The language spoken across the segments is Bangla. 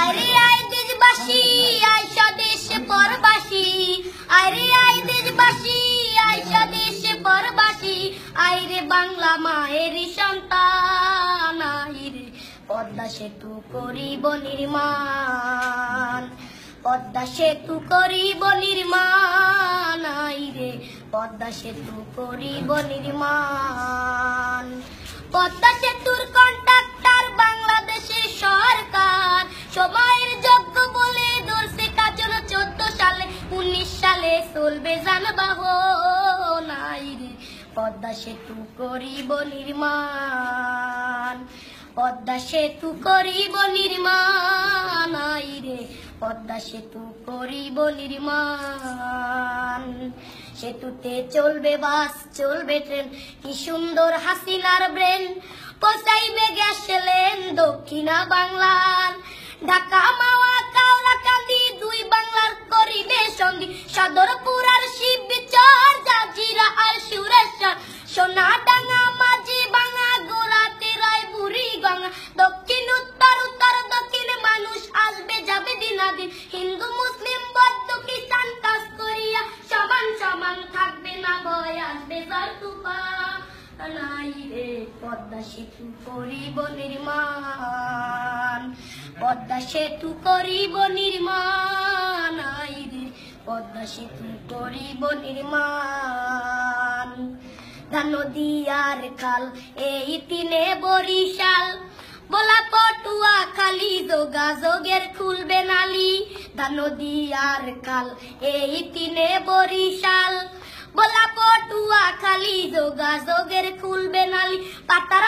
আরে আয় দেশবাসী আয় স্বদেশে পরবাসী। আরে আয় দেশবাসী আয় স্বদেশে পরবাসী। আয় রে বাংলা মায়ের সন্তান আয় পদ্মা সেতু করিব নির্মাণ। পদ্মা সেতু করিব নির্মাণ আয় রে পদ্মা সেতু করিব নির্মাণ। পদ্মা সেতুর চলবে যানবাহন আই রে। পদ্মা সেতু করিব নির্মাণ। পদ্মা সেতু করিব নির্মাণ আই রে। পদ্মা সেতু করিব নির্মাণ। সেতুতে চলবে বাস, চলবে ট্রেন। কি সুন্দর হাসিনার ব্রেন। পচাইবে গ্যাস লেন দক্ষিণা বাংলার। ঢাকা, মাওয়া কাওলা কান্দি দুই বাংলার করিবে সঙ্গী সদরপুর দক্ষিণ, উত্তর উত্তর, দক্ষিণ, মানুষ আসবে, যাবে দিনাদিন হিন্দু, মুসলিম, বৌদ্ধ, খ্রিস্টান, কাজ করিয়া সমান সমান থাকবে না ভয়, আসবে যার তুফান। নাই রে পদ্মা সেতু করিব নির্মাণ। পদ্মা সেতু করিব নির্মাণ। নাই রে পদ্মা সেতু করিব নির্মাণ। নদিয়ার খাল, এই তিনে বরিশাল। বলা পটুয়া খালি যোগাযোগের খুলবে নালি আৰ কাল, এই তিনে বরিশাল। বলা পটুয়া খালি যোগাযোগের খুলবে নালি পাতার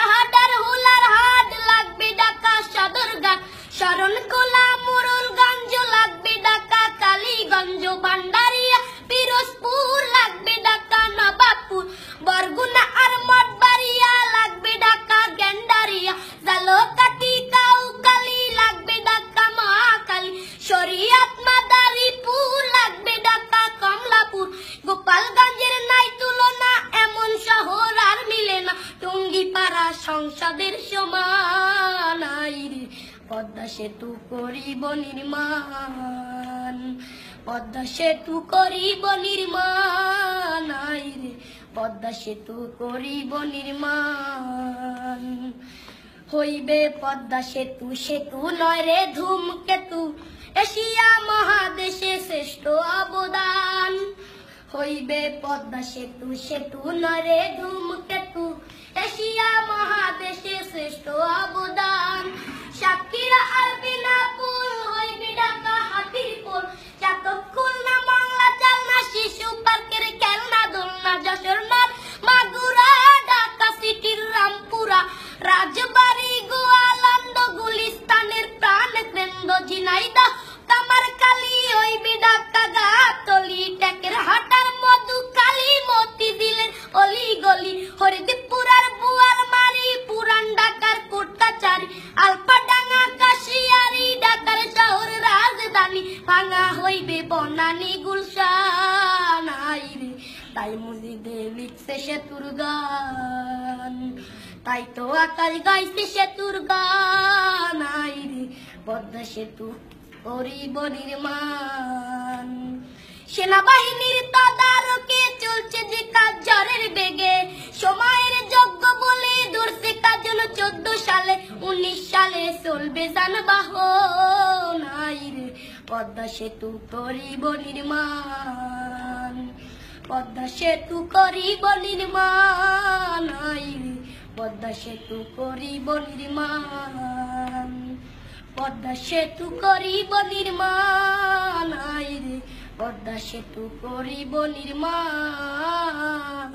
সংসদের সমান পদ্মা সেতু করিব নির্মাণ। পদ্মা সেতু করিব নির্মাণ আই রে পদ্মা সেতু করিব নির্মাণ। হইবে পদ্মা সেতু সেতু নয় রে ধূমকেতু। এশিয়া মহাদেশে শ্রেষ্ঠ অবদান। হইবে পদ্মা সেতু সেতু নরে ধূমকেতু। এশিয়া মহাদেশে শ্রেষ্ঠ অবদান সাতক্ষীরা আর তাই মসজিদে লিখছে সেতুর গান। তাই তো আকাশ গাইছে সেতুর গান। আইরে পদ্মা সেতু করিব নির্মাণ। সেনাবাহিনীর তদারকে চলছে যে কাজ জ্বরের বেগে। সময়ের যোগ্য বলে ধরছে কাজল চোদ্দ সালে, উনিশ সালে চলবে যানবাহন। আইরে পদ্মা সেতু করিব নির্মাণ। পদ্মা সেতু করিব নির্মাণ পদ্মা সেতু করিব নির্মাণ পদ্মা সেতু করিব নির্মাণ পদ্মা সেতু করিব নির্মাণ